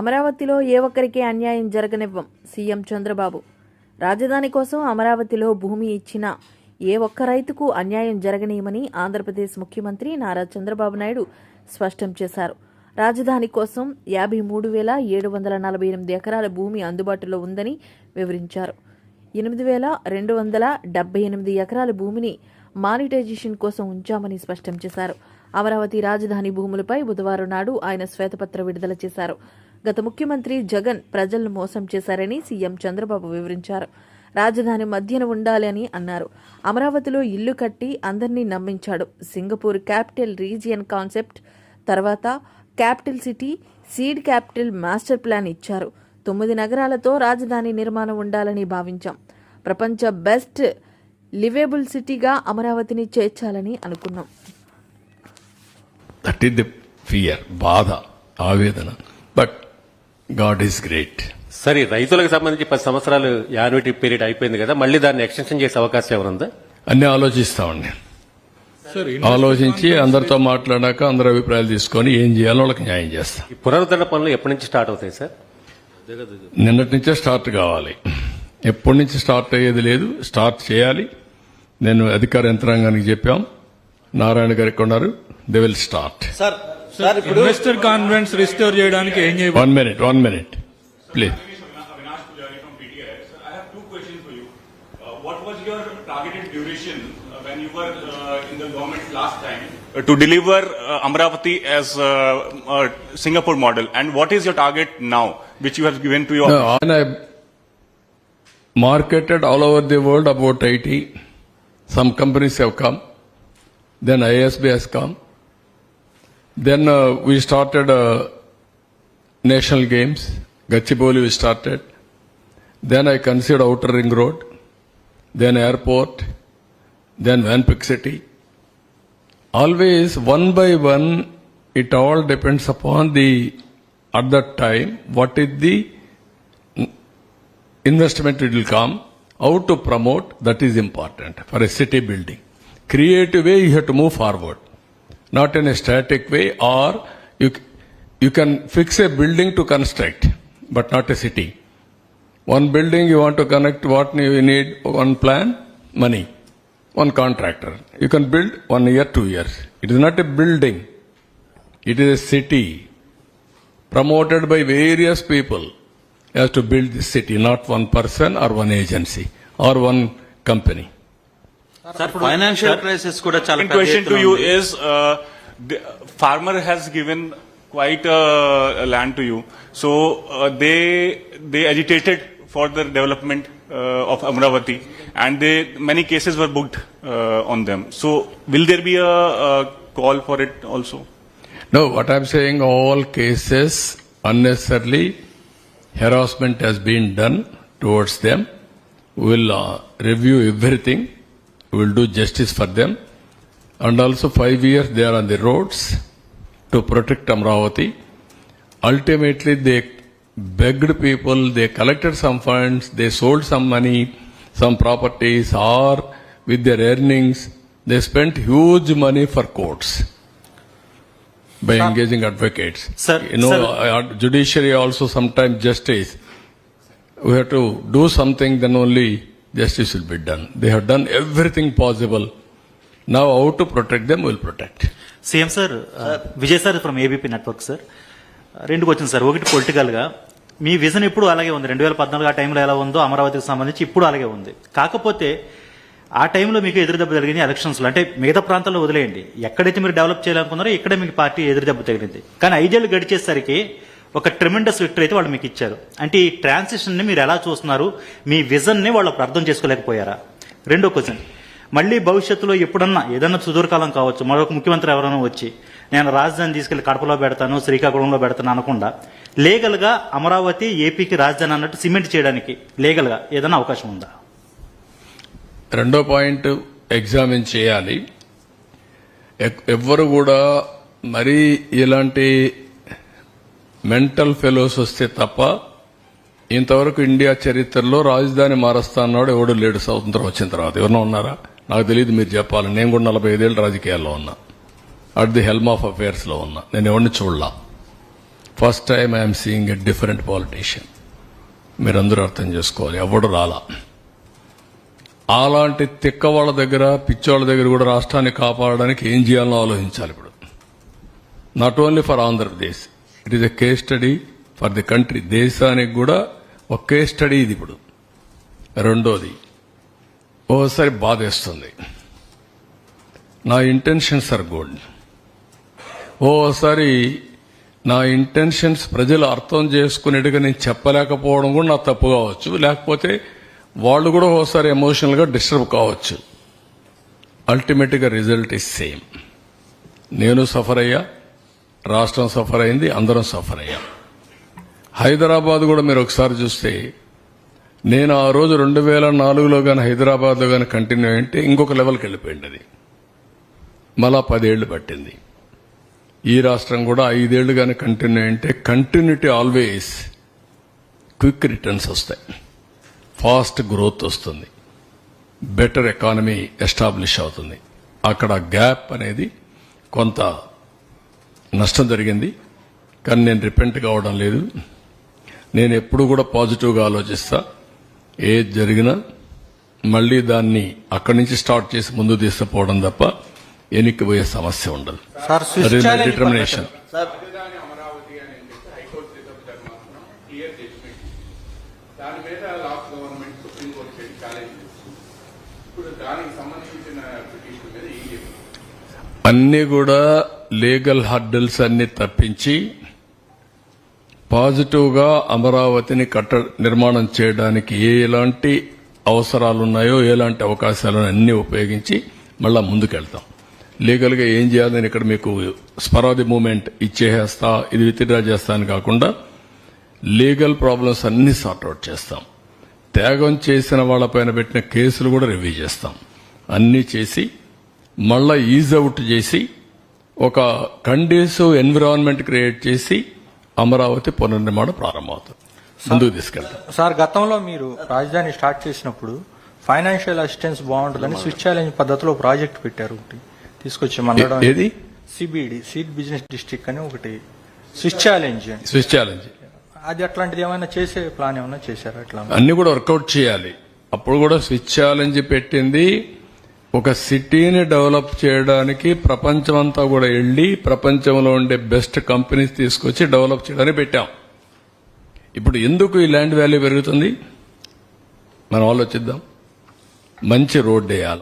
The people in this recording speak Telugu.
అమరావతిలో ఏ ఒక్కరికి అన్యాయం జరగనివ్వం సీఎం చంద్రబాబు. రాజధాని కోసం అమరావతిలో భూమి ఇచ్చిన ఏ ఒక్క రైతుకు అన్యాయం జరగనీయమని ఆంధ్రప్రదేశ్ ముఖ్యమంత్రి నారా చంద్రబాబు నాయుడు స్పష్టం చేశారు. రాజధాని కోసం యాభై మూడు వేల ఏడు వందల నలభై ఎనిమిది ఎకరాల భూమి అందుబాటులో ఉందని వివరించారు. ఎనిమిది వేల రెండు వందల డెబ్బై ఎనిమిది ఎకరాల భూమిని మానిటైజేషన్ కోసం ఉంచామని స్పష్టం చేశారు. అమరావతి రాజధాని భూములపై బుధవారం నాడు ఆయన శ్వేతపత్ర విడుదల చేశారు. గత ముఖ్యమంత్రి జగన్ ప్రజలను మోసం చేశారని సీఎం చంద్రబాబు వివరించారు. రాజధాని మధ్యన ఉండాలి అని అన్నారు. అమరావతిలో ఇల్లు కట్టి అందరినీ నమ్మించాడు. సింగపూర్ క్యాపిటల్ రీజియన్ కాన్సెప్ట్ తర్వాత capital city seed capital master plan ఇచ్చారు. తొమ్మిది నగరాలతో రాజధాని నిర్మాణం ఉండాలని భావించాం. ప్రపంచ బెస్ట్ లివేబుల్ సిటీగా అమరావతిని చేర్చాలని అనుకున్నాం. దట్ ఈస్ ది ఫియర్ బాధ ఆవేదన. బట్ గాడ్ ఈస్ గ్రేట్ సరే రైతులకు సంబంధించి పది సంవత్సరాలు యాన్యుటీ పీరియడ్ అయిపోయింది కదా మళ్ళీ దాన్ని ఎక్స్టెన్షన్ చేసే అవకాశం ఏమైనా ఉందా? అన్ని ఆలోచిస్తామండి ఆలోచించి అందరితో మాట్లాడాక అందరి అభిప్రాయాలు తీసుకొని ఏం చేయాలో వాళ్ళకి న్యాయం చేస్తాం. పునరుద్ధరణ పనులు ఎప్పటి నుంచి స్టార్ట్ అవుతాయి సార్ నిన్నటి నుంచే స్టార్ట్ కావాలి. ఎప్పటి నుంచి స్టార్ట్ అయ్యేది లేదు స్టార్ట్ చేయాలి. నేను అధికార యంత్రాంగానికి చెప్పాం. నారాయణ గారికి ఉన్నారు? They will start sir sir ఇప్పుడు ఇన్వెస్టర్ కాన్ఫిడెన్స్ రిస్టోర్ చేయడానికి ఏం చేయబోతున్నారు one minute one minute please Avinash Pujari from PTS. I have two questions for you. Uh, What was your targeted duration uh, when you were uh, in the government last time uh, to deliver uh, Amravati as uh, uh, Singapore model? And what is your target now, which you have given to your... No, and I marketed all over the world about 80. Some companies have come. Then ISB has come. Then uh, we started uh, national games. Gachibowli we started. Then I considered outer ring road. Then airport. Then Vanpik city. Always one by one, it all depends upon the, at that time, what is the investment it will come, how to promote, that is important for a city building. Creative way, you have to move forward, not in a static way, or you, you can fix a building to construct, but not a city. One building you want to connect, what you need, one plan, money, one contractor. You can build one year, two years. It is not a building, it is a city promoted by various people has to build this city, not one person or one agency or one company. Sir, financial crisis kuda A My question to you is, uh, the farmer has given quite a, land to you. So uh, they they agitated for the development uh, of Amravati, and they many cases were booked on them. So will there be a, call for it also? No, what I'm saying, all cases unnecessarily harassment has been done towards them. We'll review everything We'll do justice for them. And also five years they are on the roads to protect Amravati. Ultimately they begged people, they collected some funds, they sold some money, some properties or with their earnings, they spent huge money for courts by engaging advocates. Sir, you know, sir. uh, judiciary also sometimes justice. We have to do something, then only justice will be done. They have done everything possible. Now, how to protect them, we'll protect. CM sir Vijay sir from ABP network sir రెండు క్వశ్చన్ సార్ ఒకటి పొలిటికల్గా మీ విజన్ ఇప్పుడు అలాగే ఉంది. రెండు వేల పద్నాలుగు ఆ టైంలో ఎలా ఉందో అమరావతికి సంబంధించి ఇప్పుడు అలాగే ఉంది. కాకపోతే ఆ టైంలో మీకు ఎదురుదెబ్బ జరిగింది ఎలక్షన్స్లో. అంటే మిగతా ప్రాంతాల్లో వదిలేయండి. ఎక్కడైతే మీరు డెవలప్ చేయాలనుకున్నారో ఇక్కడే మీకు పార్టీ ఎదురుదెబ్బ తగిలింది. కానీ ఐదేళ్ళు గడిచేసరికి ఒక ట్రిమెండస్ విక్టరీ అయితే వాళ్ళు మీకు ఇచ్చారు అంటే ఈ ట్రాన్సిషన్ని మీరు ఎలా చూస్తున్నారు? మీ విజన్ని వాళ్ళు అర్థం చేసుకోలేకపోయారా? రెండో క్వశ్చన్ మళ్ళీ భవిష్యత్తులో ఎప్పుడన్నా ఏదన్నా సుదూరకాలం కావచ్చు మరొక ముఖ్యమంత్రి ఎవరైనా వచ్చి నేను రాజధాని తీసుకెళ్ళి కడపలో పెడతాను శ్రీకాకుళంలో పెడతాను అనకుండా లీగల్గా అమరావతి ఏపీకి రాజధాని అన్నట్టు సిమెంట్ చేయడానికి లీగల్గా ఏదైనా అవకాశం ఉందా? రెండో పాయింట్ ఎగ్జామిన్ చేయాలి. ఎవ్వరు కూడా మరీ ఇలాంటి మెంటల్ ఫెలోస్ వస్తే తప్ప ఇంతవరకు ఇండియా చరిత్రలో రాజధాని మారుస్తా అన్నాడు ఎవడు లేడు స్వతంత్రం వచ్చిన తర్వాత. ఎవరన్నా ఉన్నారా? నాకు తెలియదు మీరు చెప్పాలి నేను కూడా నలభై ఐదేళ్ళు రాజకీయాల్లో ఉన్నా. అట్ ది హెల్మ్ ఆఫ్ అఫేర్స్లో ఉన్నా. నేను ఎవరిని చూడలా. First time I'm seeing a different politician మీరందరూ అర్థం చేసుకోవాలి. ఎవడు రాలా? అలాంటి తిక్క వాళ్ళ దగ్గర పిచ్చోళ్ళ దగ్గర కూడా రాష్ట్రాన్ని కాపాడడానికి ఏం చేయాలో ఆలోచించాలి ఇప్పుడు. Not only for Andhra Pradesh it is a case study for the country దేశానికి కూడా ఒక కేస్ స్టడీ ఇది ఇప్పుడు. రెండోది ఓసారి బాధేస్తుంది. నా ఇంటెన్షన్స్ ఆర్ గుడ్ ఓసారి నా ఇంటెన్షన్స్ ప్రజలు అర్థం చేసుకునేట్టుగా నేను చెప్పలేకపోవడం కూడా నా తప్పు కావచ్చు. లేకపోతే వాళ్ళు కూడా ఓసారి ఎమోషనల్గా డిస్టర్బ్ కావచ్చు. అల్టిమేట్గా రిజల్ట్ ఇస్ సేమ్ నేను సఫర్ అయ్యా రాష్ట్రం సఫర్ అయింది అందరం సఫర్ అయ్యాం. హైదరాబాద్ కూడా మీరు ఒకసారి చూస్తే నేను ఆ రోజు రెండు వేల నాలుగులో కానీ హైదరాబాద్లో కానీ కంటిన్యూ అయింటే ఇంకొక లెవెల్కి వెళ్ళిపోయింది అది. మళ్ళా పదేళ్ళు పట్టింది. ఈ రాష్ట్రం కూడా ఐదేళ్ళు కానీ కంటిన్యూ అయింటే కంటిన్యూటీ ఆల్వేస్ క్విక్ రిటర్న్స్ వస్తాయి. ఫాస్ట్ గ్రోత్ వస్తుంది. బెటర్ ఎకానమీ ఎస్టాబ్లిష్ అవుతుంది. అక్కడ గ్యాప్ అనేది కొంత నష్టం జరిగింది. కానీ నేను రిపెంట్ కావడం లేదు. నేను ఎప్పుడు కూడా పాజిటివ్గా ఆలోచిస్తా. ఏది జరిగినా మళ్ళీ దాన్ని అక్కడి నుంచి స్టార్ట్ చేసి ముందు తీసుకుపోవడం తప్ప ఎనిక్కిపోయే సమస్య ఉండదు. డిటర్మినేషన్ దాని మీద లాస్ట్ గవర్నమెంట్ సుప్రీంకోర్టు పెట్టి ఛాలెంజ్ చేస్తుంది. ఇప్పుడు దానికి సంబంధించిన పిటిషన్ మీద ఏం చెప్తుంది అన్ని కూడా లీగల్ హర్డల్స్ అన్ని తప్పించి పాజిటివ్గా అమరావతిని కట్ట నిర్మాణం చేయడానికి ఏ ఎలాంటి అవసరాలు ఉన్నాయో ఎలాంటి అవకాశాలను అన్ని ఉపయోగించి మళ్ళా ముందుకెళ్తాం. లీగల్గా ఏం చేయాలని ఇక్కడ మీకు స్పరాది మూమెంట్ ఇచ్చేస్తా ఇది విత్డ్రా చేస్తా అని కాకుండా లీగల్ ప్రాబ్లమ్స్ అన్ని సార్ట్అవుట్ చేస్తాం. త్యాగం చేసిన వాళ్ళపైన పెట్టిన కేసులు కూడా రివ్యూ చేస్తాం. అన్నీ చేసి మళ్ళా ఈజ్ అవుట్ చేసి ఒక కండీసివ్ ఎన్విరాన్మెంట్ క్రియేట్ చేసి అమరావతి పునర్నిర్మాణం ప్రారంభమవుతుంది. ముందుకు తీసుకెళ్తాం సార్ గతంలో మీరు రాజధాని స్టార్ట్ చేసినప్పుడు ఫైనాన్షియల్ అసిస్టెన్స్ బాగుంటుందని స్విచ్ ఛాలెంజ్ పద్ధతిలో ప్రాజెక్ట్ పెట్టారు ఒకటి. తీసుకొచ్చి ఏ- ఏది? సిబిడి సీడ్ బిజినెస్ డిస్ట్రిక్ట్ అని ఒకటి. స్విచ్ ఛాలెంజ్ స్విచ్ ఛాలెంజ్ అది అట్లాంటిది ఏమైనా చేసే ప్లాన్ ఏమైనా చేశారా అట్లా అన్ని కూడా వర్కౌట్ చేయాలి. అప్పుడు కూడా స్విచ్ ఛాలెంజ్ పెట్టింది. ఒక సిటీని డెవలప్ చేయడానికి ప్రపంచమంతా కూడా వెళ్ళి ప్రపంచంలో ఉండే బెస్ట్ కంపెనీస్ తీసుకొచ్చి డెవలప్ చేయడానికి పెట్టాం. ఇప్పుడు ఎందుకు ఈ ల్యాండ్ వాల్యూ పెరుగుతుంది? మనం ఆలోచిద్దాం. మంచి రోడ్డు వేయాలి.